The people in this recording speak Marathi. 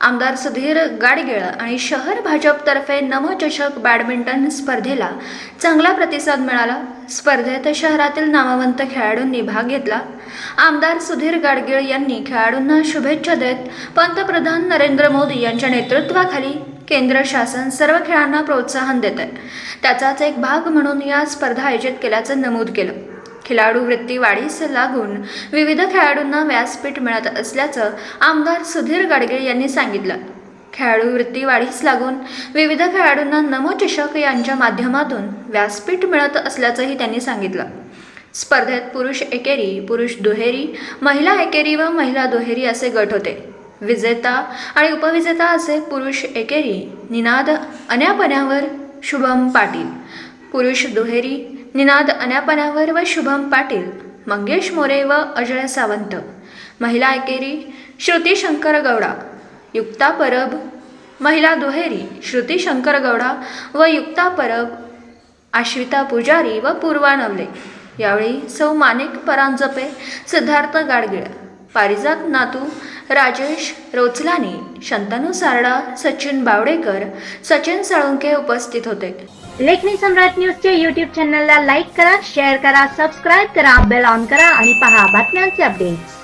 आमदार सुधीर गाडगिळ आणि शहर भाजपतर्फे नमचषक बॅडमिंटन स्पर्धेला चांगला प्रतिसाद मिळाला. स्पर्धेत शहरातील नामवंत खेळाडूंनी भाग घेतला. आमदार सुधीर गाडगीळ यांनी खेळाडूंना शुभेच्छा देत पंतप्रधान नरेंद्र मोदी यांच्या नेतृत्वाखाली केंद्र शासन सर्व खेळांना प्रोत्साहन देत आहे त्याचाच एक भाग म्हणून या स्पर्धा आयोजित केल्याचं नमूद केलं. खिलाडू वृत्ती वाढीस लागून विविध खेळाडूंना व्यासपीठ मिळत असल्याचं आमदार सुधीर गाडगे यांनी सांगितलं. खेळाडू वृत्ती वाढीस लागून विविध खेळाडूंना नमोचषक यांच्या माध्यमातून व्यासपीठ मिळत असल्याचंही त्यांनी सांगितलं. स्पर्धेत पुरुष एकेरी पुरुष दुहेरी महिला एकेरी व महिला दुहेरी असे गट होते. विजेता आणि उपविजेता असे पुरुष एकेरी निनाद अन्यापण्यावर शुभम पाटील. पुरुष दुहेरी निनाद अनापनावर व शुभम पाटील मंगेश मोरे व अजय सावंत. महिला एकेरी श्रुती शंकर गौडा. युक्ता परब महिला दुहेरी श्रुती शंकर गौडा व युक्ता परब आश्विता पुजारी व पूर्वा नवले. यावेळी सौ माणिक परांजपे सिद्धार्थ गाडगिळ पारिजात नातू राजेश रोचलानी शंतनू सारडा सचिन बावडेकर सचिन साळुंके उपस्थित होते. लेखनी सम्राट न्यूजच्या युट्यूब चॅनलला लाईक करा शेअर करा सबस्क्राईब करा बेल ऑन करा आणि पहा बातम्यांचे अपडेट्स